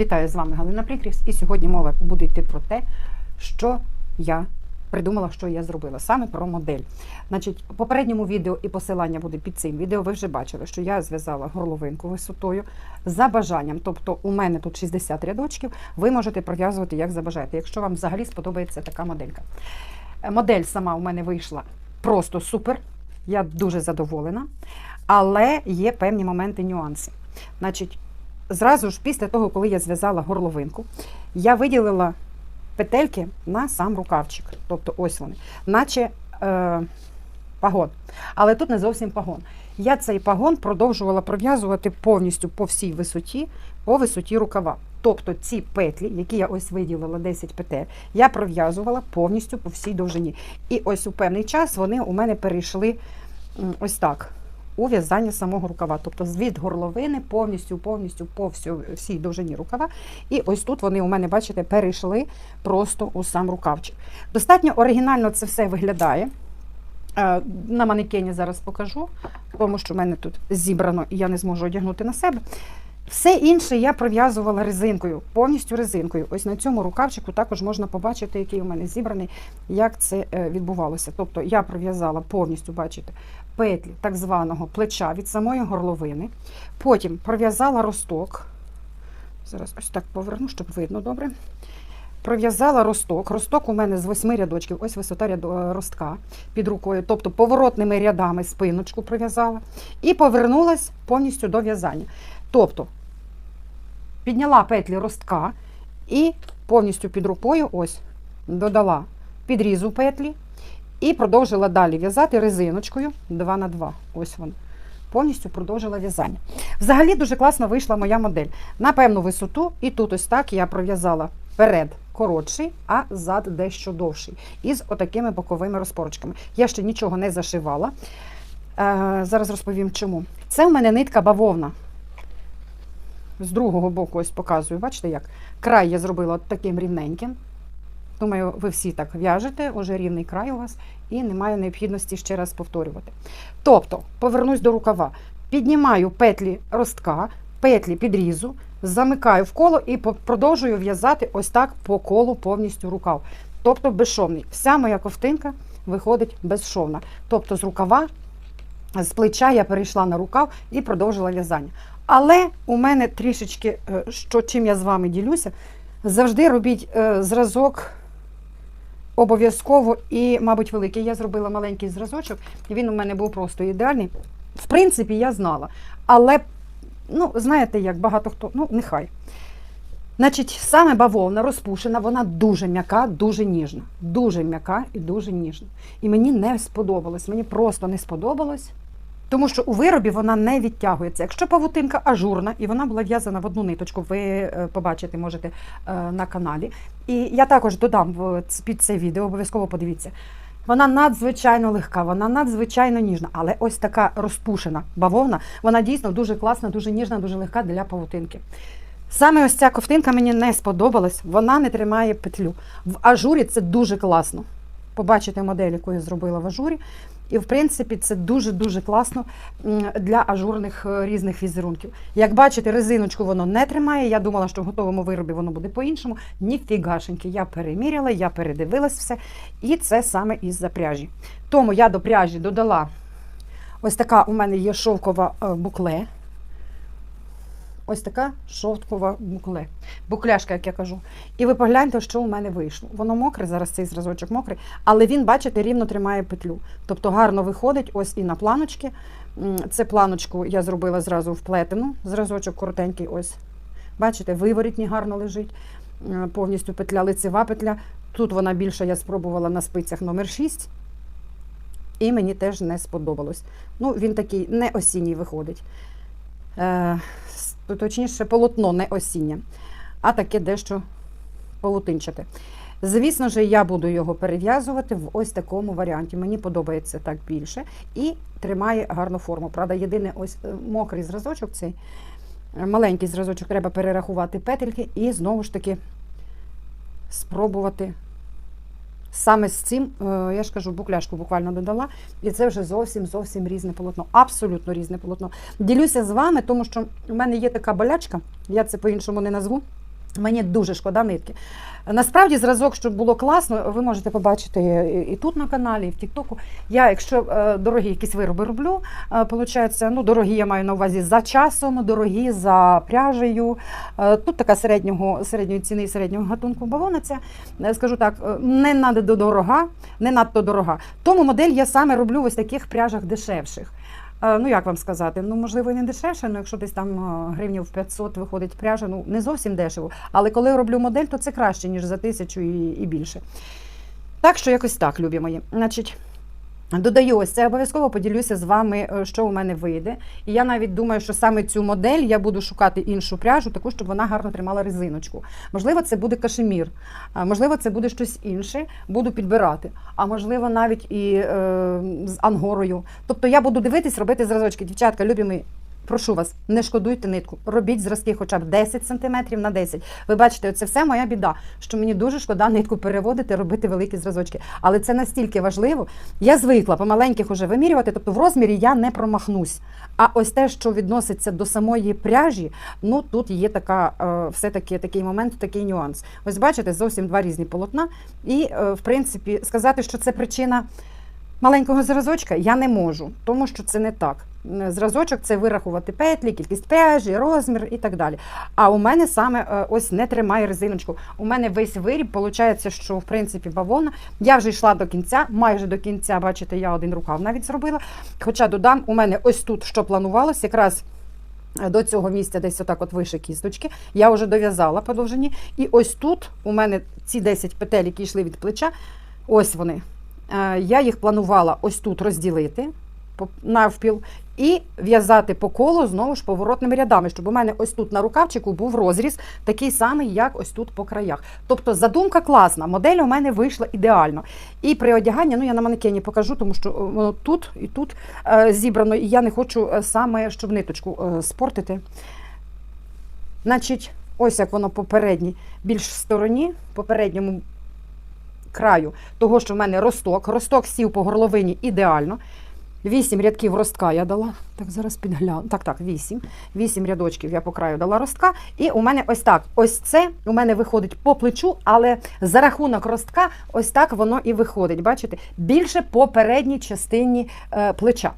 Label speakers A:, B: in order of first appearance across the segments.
A: Вітаю з вами Галина Прикрівс. І сьогодні мова буде йти про те, що я придумала, що я зробила, саме про модель. Значить, в попередньому відео і посилання буде під цим відео. Ви вже бачили, що я зв'язала горловинку висотою за бажанням. Тобто, у мене тут 60 рядочків. Ви можете пров'язувати як забажаєте, якщо вам взагалі сподобається така моделька. Модель сама у мене вийшла просто супер. Я дуже задоволена, але є певні моменти нюанси. Значить, зразу ж після того, коли я зв'язала горловинку, я виділила петельки на сам рукавчик. Тобто ось вони, наче е, пагон. Але тут не зовсім пагон. Я цей пагон продовжувала пров'язувати повністю по всій висоті, по висоті рукава. Тобто ці петлі, які я ось виділила 10 петель, я пров'язувала повністю по всій довжині. І ось у певний час вони у мене перейшли ось так. У в'язання самого рукава, тобто від горловини повністю, повністю по всю, всій довжині рукава. І ось тут вони у мене, бачите, перейшли просто у сам рукавчик. Достатньо оригінально це все виглядає. Е, На манекені зараз покажу, тому що в мене тут зібрано і я не зможу одягнути на себе. Все інше я пров'язувала резинкою, повністю резинкою. Ось на цьому рукавчику також можна побачити, який у мене зібраний, як це е, відбувалося. Тобто я пров'язала повністю, бачите, петлі так званого плеча від самої горловини. Потім пров'язала росток. Зараз ось так поверну, щоб видно добре. Пров'язала росток. Росток у мене з восьми рядочків, ось висота ряду- ростка під рукою, тобто поворотними рядами спиночку пров'язала і повернулась повністю до в'язання. Тобто підняла петлі ростка і повністю під рукою ось додала підрізу петлі і продовжила далі в'язати резиночкою 2 на 2 Ось вона. Повністю продовжила в'язання. Взагалі дуже класно вийшла моя модель. На певну висоту, і тут ось так я пров'язала перед коротший, а зад дещо довший. Із отакими боковими розпорочками. Я ще нічого не зашивала. Е, зараз розповім чому. Це в мене нитка бавовна. З другого боку ось показую. Бачите, як край я зробила таким рівненьким. Думаю, ви всі так в'яжете, уже рівний край у вас, і немає необхідності ще раз повторювати. Тобто, повернусь до рукава, піднімаю петлі ростка, петлі підрізу, замикаю в коло і продовжую в'язати ось так по колу повністю рукав. Тобто безшовний. Вся моя ковтинка виходить безшовна. Тобто з рукава, з плеча я перейшла на рукав і продовжила в'язання. Але у мене трішечки, е, що чим я з вами ділюся, завжди робіть е, зразок обов'язково і, мабуть, великий. Я зробила маленький зразочок, і він у мене був просто ідеальний. В принципі, я знала. Але, ну, знаєте, як багато хто, ну, нехай. Значить, саме бавовна розпушена, вона дуже м'яка, дуже ніжна. Дуже м'яка і дуже ніжна. І мені не сподобалось, мені просто не сподобалось. Тому що у виробі вона не відтягується. Якщо павутинка ажурна, і вона була в'язана в одну ниточку, ви е, побачите можете е, на каналі. І я також додам під це відео, обов'язково подивіться. Вона надзвичайно легка, вона надзвичайно ніжна, але ось така розпушена бавовна, вона дійсно дуже класна, дуже ніжна, дуже легка для павутинки. Саме ось ця ковтинка мені не сподобалась, вона не тримає петлю. В ажурі це дуже класно. Побачите модель, яку я зробила в ажурі. І, в принципі, це дуже-дуже класно для ажурних е, різних візерунків. Як бачите, резиночку воно не тримає. Я думала, що в готовому виробі воно буде по-іншому. Ніфігашеньки. Я переміряла, я передивилась все. І це саме із-за пряжі. Тому я до пряжі додала ось така у мене є шовкова е, букле. Ось така шовкова букле. Букляшка, як я кажу. І ви погляньте, що у мене вийшло. Воно мокре, зараз цей зразочок мокрий, але він, бачите, рівно тримає петлю. Тобто гарно виходить ось і на планочки. Це планочку я зробила зразу вплетену, зразочок коротенький, ось. Бачите, виворітні гарно лежить. Повністю петля, лицева петля. Тут вона більша, я спробувала на спицях номер 6. І мені теж не сподобалось. Ну, він такий не осінній виходить. Точніше, полотно не осіннє, а таке дещо полотинчате. Звісно ж, я буду його перев'язувати в ось такому варіанті. Мені подобається так більше і тримає гарну форму. Правда, єдине ось е, мокрий зразочок, цей е, маленький зразочок, треба перерахувати петельки і знову ж таки спробувати. Саме з цим, е, я ж кажу, букляшку буквально додала, і це вже зовсім зовсім різне полотно. Абсолютно різне полотно. Ділюся з вами, тому що в мене є така болячка, я це по-іншому не назву. Мені дуже шкода нитки. Насправді, зразок, щоб було класно, ви можете побачити і- тут на каналі, і в Тіктоку. Я, якщо е, дорогі якісь вироби роблю, е, получається, ну, дорогі я маю на увазі за часом, дорогі за пряжею. Е, Тут така середнього, середньої ціни середнього гатунку бавовна. Е, скажу так, е, не надто дорога, не надто дорога. Тому модель я саме роблю в ось таких пряжах дешевших. Е, Ну, як вам сказати, ну можливо, і не дешевше, але якщо десь там е, гривнів 500 виходить пряжа, ну не зовсім дешево. Але коли роблю модель, то це краще, ніж за тисячу і, і більше. Так що якось так, любі мої. Значить, додаю ось це, обов'язково поділюся з вами, е, що у мене вийде. І я навіть думаю, що саме цю модель я буду шукати іншу пряжу, таку, щоб вона гарно тримала резиночку. Можливо, це буде кашемір, можливо, це буде щось інше, буду підбирати. А можливо, навіть і е, з ангорою. Тобто я буду дивитись, робити зразочки. Дівчатка, любі мої, прошу вас, не шкодуйте нитку. Робіть зразки хоча б 10 см на 10. Ви бачите, це все моя біда, що мені дуже шкода нитку переводити, робити великі зразочки. Але це настільки важливо. Я звикла по маленьких уже вимірювати, тобто в розмірі я не промахнусь. А ось те, що відноситься до самої пряжі, ну тут є така, е, все-таки такий момент, такий нюанс. Ось бачите, зовсім два різні полотна. І, е, в принципі, сказати, що це причина маленького зразочка, я не можу, тому що це не так. Зразочок це вирахувати петлі, кількість пряжі, розмір і так далі. А у мене саме е, ось не тримає резиночку. У мене весь виріб, виходить, що в принципі бавовна. Я вже йшла до кінця, майже до кінця, бачите, я один рукав навіть зробила. Хоча додам, у мене ось тут що планувалось, якраз. е, До цього місця десь отак от вище кісточки. Я вже дов'язала по довжині. І ось тут у мене ці 10 петель, які йшли від плеча, ось вони. Е, Я їх планувала ось тут розділити навпіл і в'язати по колу знову ж поворотними рядами, щоб у мене ось тут на рукавчику був розріз такий самий, як ось тут по краях. Тобто задумка класна, модель у мене вийшла ідеально. І при одяганні, ну я на манекені покажу, тому що е, воно тут і тут е, зібрано, і я не хочу е, саме, щоб ниточку спортити. Значить, ось як воно попередній, більш стороні, попередньому краю того, що в мене росток. Росток сів по горловині ідеально. Вісім рядків ростка я дала. Так, зараз підгляну. Так, так, вісім. Вісім рядочків я по краю дала ростка. І у мене ось так. Ось це у мене виходить по плечу, але за рахунок ростка, ось так воно і виходить. Бачите? Більше по передній частині е, плеча.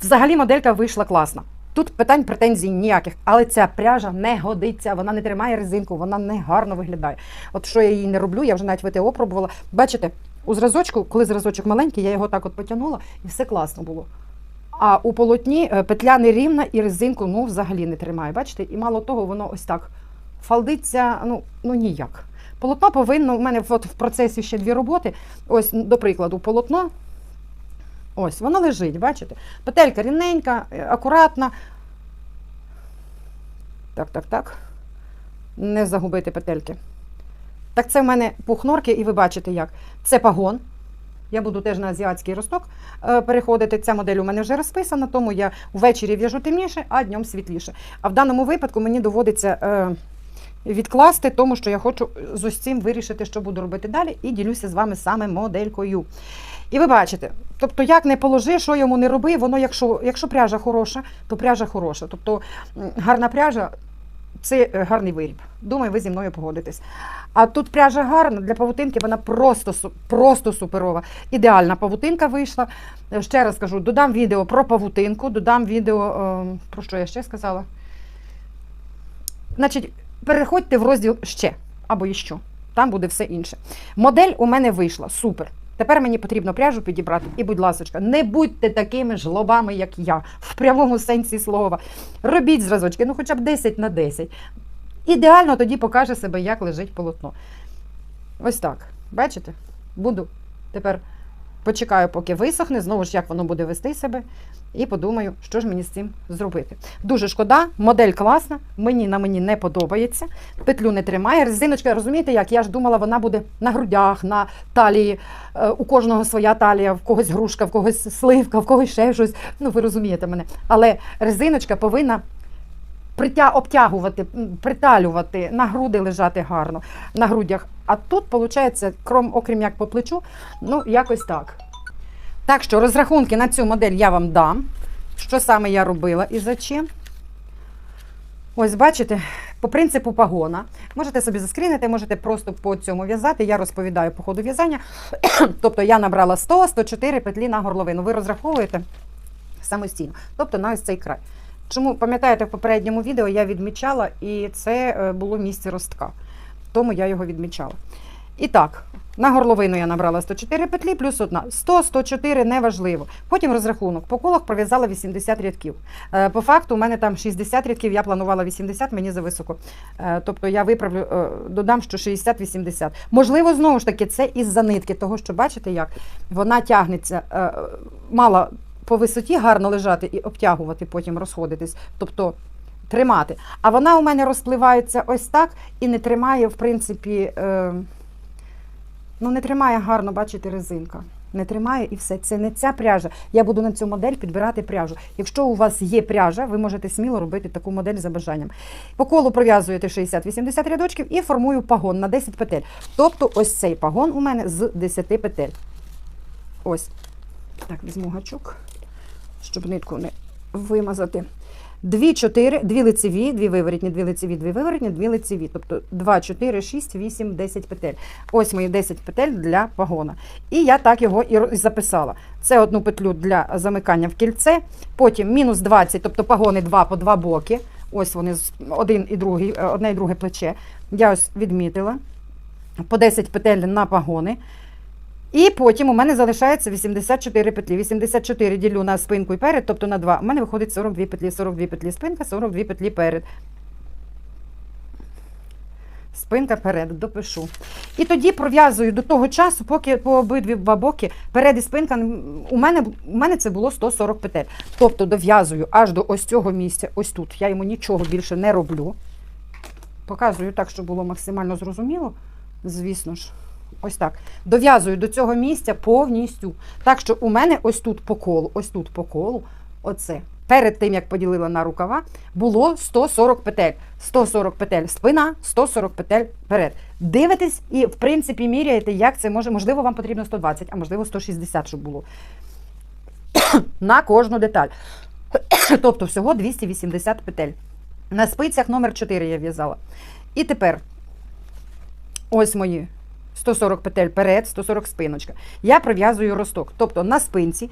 A: Взагалі моделька вийшла класна. Тут питань претензій ніяких, але ця пряжа не годиться, вона не тримає резинку, вона не гарно виглядає. От що я її не роблю, я вже навіть ВТО пробувала. Бачите, у зразочку, коли зразочок маленький, я його так от потягнула, і все класно було. А у полотні е, петля не рівна і резинку ну, взагалі не тримає. Бачите? І мало того, воно ось так фалдиться, ну, ну ніяк. Полотно повинно, у мене от в процесі ще дві роботи. Ось, до прикладу, полотно. Ось, воно лежить, бачите? Петелька рівненька, е, акуратна. Так, так, так. Не загубити петельки. Так, це в мене пухнорки, і ви бачите як. Це пагон. Я буду теж на азіатський росток е, переходити. Ця модель у мене вже розписана, тому я ввечері в'яжу темніше, а днем світліше. А в даному випадку мені доводиться е, відкласти, тому що я хочу з ось цим вирішити, що буду робити далі, і ділюся з вами саме моделькою. І ви бачите, тобто, як не положи, що йому не роби, воно, якщо, якщо пряжа хороша, то пряжа хороша. Тобто гарна пряжа це е, гарний виріб. Думаю, ви зі мною погодитесь. А тут пряжа гарна для павутинки, вона просто, просто суперова. Ідеальна павутинка вийшла. Е, Ще раз кажу, додам відео про павутинку, додам відео, е, про що я ще сказала. Значить, переходьте в розділ ще або іще. Там буде все інше. Модель у мене вийшла. Супер. Тепер мені потрібно пряжу підібрати. І, будь ласка, не будьте такими жлобами, як я, в прямому сенсі слова. Робіть зразочки, ну хоча б 10 на 10. Ідеально тоді покаже себе, як лежить полотно. Ось так. Бачите? Буду тепер почекаю, поки висохне, знову ж як воно буде вести себе, і подумаю, що ж мені з цим зробити. Дуже шкода, модель класна, мені на мені не подобається, петлю не тримає. Резиночка, розумієте, як? Я ж думала, вона буде на грудях, на талії. Е, У кожного своя талія, в когось грушка, в когось сливка, в когось ще щось. Ну, ви розумієте мене. Але резиночка повинна притя... обтягувати, приталювати, на груди лежати гарно, на грудях. А тут, виходить, крім, окрім як по плечу, ну, якось так. Так що розрахунки на цю модель я вам дам. Що саме я робила і за чим. Ось бачите, по принципу пагона. Можете собі заскрінити, можете просто по цьому в'язати. Я розповідаю по ходу в'язання. тобто я набрала 100, 104 петлі на горловину. Ви розраховуєте самостійно. Тобто на ось цей край. Чому пам'ятаєте, в попередньому відео я відмічала, і це е, було місце ростка. Тому я його відмічала. І так, на горловину я набрала 104 петлі плюс одна. 100, 104 неважливо. Потім розрахунок. По колах пров'язала 80 рядків. Е, По факту, у мене там 60 рядків, я планувала 80, мені зависоко. Е, Тобто я виправлю, додам, що 60-80. Можливо, знову ж таки, це із-за нитки, того, що бачите, як вона тягнеться, мала по висоті гарно лежати і обтягувати, потім розходитись. Тобто тримати. А вона у мене розпливається ось так і не тримає, в принципі, е, ну не тримає гарно, бачите, резинка. Не тримає і все. Це не ця пряжа. Я буду на цю модель підбирати пряжу. Якщо у вас є пряжа, ви можете сміло робити таку модель за бажанням. По колу пров'язуєте 60-80 рядочків і формую пагон на 10 петель. Тобто ось цей пагон у мене з 10 петель. Ось. Так, візьму гачок, щоб нитку не вимазати. Дві, чотири, дві лицеві, дві виворітні, дві лицеві, дві виворітні, дві лицеві. Тобто 2, 4, 6, 8, 10 петель. Ось мої 10 петель для пагона. І я так його і записала. Це одну петлю для замикання в кільце, потім мінус 20, тобто пагони 2 по 2 боки. Ось вони один і другий, е, одне і друге плече. Я ось відмітила. По 10 петель на пагони. І потім у мене залишається 84 петлі. 84 ділю на спинку і перед, тобто на 2. У мене виходить 42 петлі, 42 петлі спинка, 42 петлі перед. Спинка перед, допишу. І тоді пров'язую до того часу, поки по обидві боки перед і спинка. У мене, у мене це було 140 петель. Тобто дов'язую аж до ось цього місця, ось тут. Я йому нічого більше не роблю. Показую так, щоб було максимально зрозуміло. Звісно ж. Ось так. Дов'язую до цього місця повністю. Так що у мене ось тут по колу, ось тут по колу, оце. Перед тим, як поділила на рукава, було 140 петель. 140 петель спина, 140 петель перед. Дивитесь і, в принципі, міряєте, як це може. Можливо, вам потрібно 120, а можливо 160, щоб було. на кожну деталь. тобто всього 280 петель. На спицях номер 4 я в'язала. І тепер ось мої 140 петель перед, 140 спиночка. Я пров'язую росток. Тобто на спинці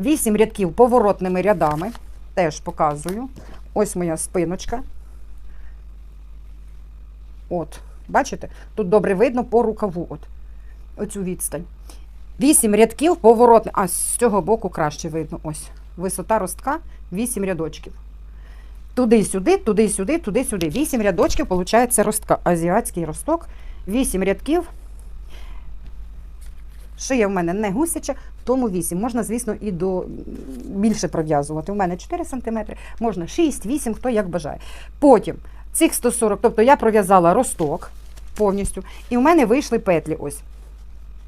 A: 8 рядків поворотними рядами. Теж показую. Ось моя спиночка. От, бачите? Тут добре видно по рукаву. От, оцю відстань. 8 рядків поворотних. А з цього боку краще видно. Ось. Висота ростка 8 рядочків. Туди-сюди, туди-сюди, туди-сюди. 8 рядочків, виходить, ростка. Азіатський росток. 8 рядків. Шия в мене не гусяча, тому 8. Можна, звісно, і до більше пров'язувати. У мене 4 см, можна 6, 8, хто як бажає. Потім цих 140, тобто я пров'язала росток повністю, і у мене вийшли петлі. Ось.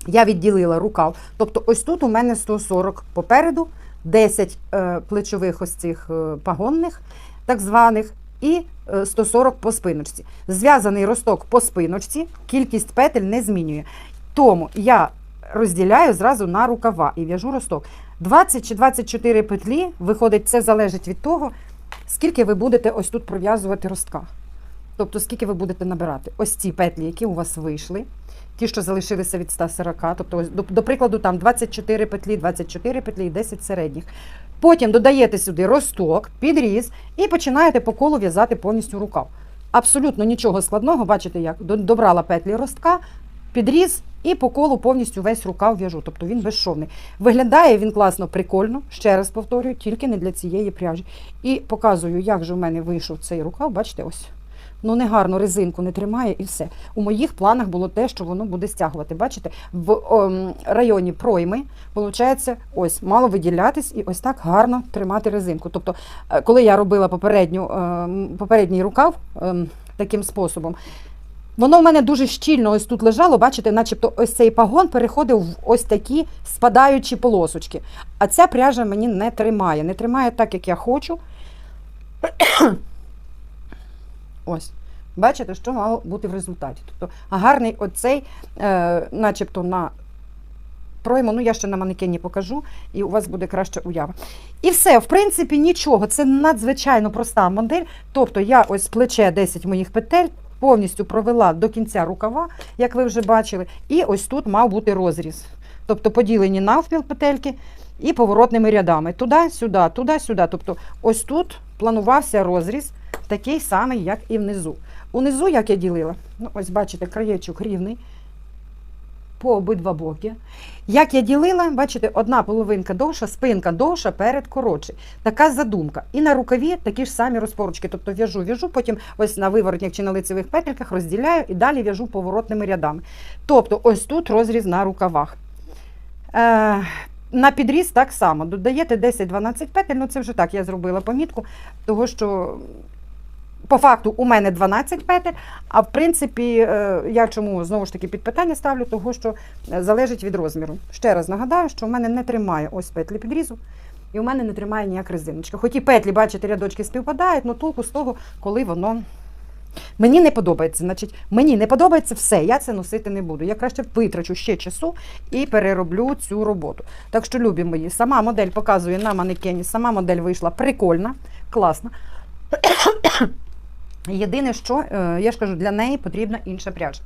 A: Я відділила рукав. Тобто, ось тут у мене 140 попереду, 10 е, плечових ось цих е, пагонних, так званих, і е, 140 по спиночці. Зв'язаний росток по спиночці, кількість петель не змінює. Тому я розділяю зразу на рукава і в'яжу росток. 20 чи 24 петлі, виходить, це залежить від того, скільки ви будете ось тут пров'язувати ростка. Тобто, скільки ви будете набирати. Ось ці петлі, які у вас вийшли, ті, що залишилися від 140, тобто, ось, до, до прикладу, там 24 петлі, 24 петлі і 10 середніх. Потім додаєте сюди росток, підріз і починаєте по колу в'язати повністю рукав. Абсолютно нічого складного, бачите, як добрала петлі ростка, підріз і по колу повністю весь рукав в'яжу. Тобто він безшовний. Виглядає він класно, прикольно, ще раз повторюю, тільки не для цієї пряжі. І показую, як же в мене вийшов цей рукав. Бачите, ось. Ну, не гарно резинку не тримає і все. У моїх планах було те, що воно буде стягувати. Бачите, в ом, районі пройми, виходить, ось мало виділятись і ось так гарно тримати резинку. Тобто, е, коли я робила попередню, ем, попередній рукав ем, таким способом, Воно в мене дуже щільно ось тут лежало, бачите, начебто ось цей пагон переходив в ось такі спадаючі полосочки. А ця пряжа мені не тримає. Не тримає так, як я хочу. Ось. Бачите, що мало бути в результаті. Тобто гарний оцей, е, начебто на пройму. Ну, я ще на манекені покажу, і у вас буде краща уява. І все, в принципі, нічого. Це надзвичайно проста модель. Тобто я ось плече 10 моїх петель. Повністю провела до кінця рукава, як ви вже бачили, і ось тут мав бути розріз. Тобто поділені навпіл петельки і поворотними рядами. Туди-сюди, туди-сюди. Тобто, ось тут планувався розріз, такий самий, як і внизу. Унизу, як я ділила, ну ось бачите, краєчок рівний по обидва боки. Як я ділила, бачите, одна половинка довша, спинка довша, перед коротший. Така задумка. І на рукаві такі ж самі розпорочки. Тобто в'яжу, в'яжу, потім ось на виворотнях чи на лицевих петельках розділяю і далі в'яжу поворотними рядами. Тобто, ось тут розріз на рукавах. Е, на підріз так само. Додаєте 10-12 петель, ну це вже так, я зробила помітку, того що по факту у мене 12 петель, а в принципі, е, я чому знову ж таки під питання ставлю, того що е, залежить від розміру. Ще раз нагадаю, що в мене не тримає ось петлі підрізу. І у мене не тримає ніяк резиночка. Хоч і петлі, бачите, рядочки співпадають, але толку з того, коли воно. Мені не подобається. Значить, мені не подобається все, я це носити не буду. Я краще витрачу ще часу і перероблю цю роботу. Так що, любі мої, сама модель показує на манекені, сама модель вийшла прикольна, класна. Єдине, що е, я ж кажу, для неї потрібна інша пряжа.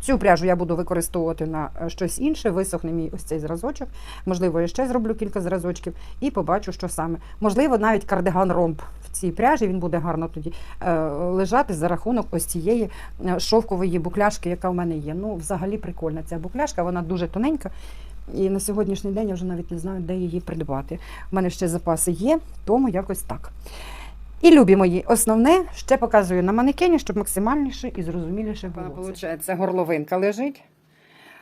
A: Цю пряжу я буду використовувати на е, щось інше, висохне мій ось цей зразочок. Можливо, я ще зроблю кілька зразочків і побачу, що саме. Можливо, навіть кардиган ромб в цій пряжі він буде гарно тоді е, лежати за рахунок ось цієї шовкової букляшки, яка в мене є. Ну, взагалі прикольна ця букляшка, вона дуже тоненька. І на сьогоднішній день я вже навіть не знаю, де її придбати. У мене ще запаси є, тому якось так. І любі мої, основне ще показую на манекені, щоб максимальніше і зрозуміліше було. Получається, горловинка лежить.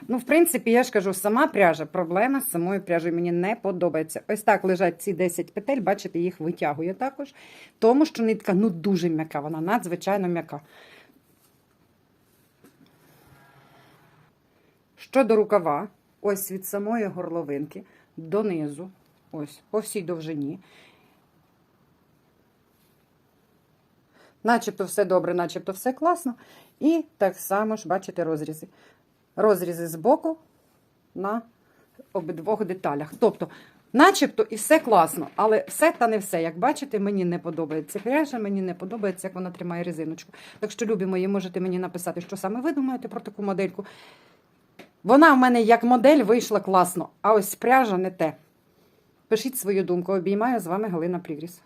A: Ну, в принципі, я ж кажу, сама пряжа, проблема з самою пряжею мені не подобається. Ось так лежать ці 10 петель, бачите, їх витягую також. Тому що нитка ну дуже м'яка, вона надзвичайно м'яка. Щодо рукава, ось від самої горловинки донизу, ось по всій довжині. Начебто все добре, начебто все класно. І так само ж бачите розрізи. Розрізи з боку на обидвох деталях. Тобто, начебто і все класно, але все та не все. Як бачите, мені не подобається пряжа, мені не подобається, як вона тримає резиночку. Так що, любі мої, можете мені написати, що саме ви думаєте про таку модельку. Вона в мене як модель вийшла класно, а ось пряжа не те. Пишіть свою думку. Обіймаю з вами Галина Прігріс.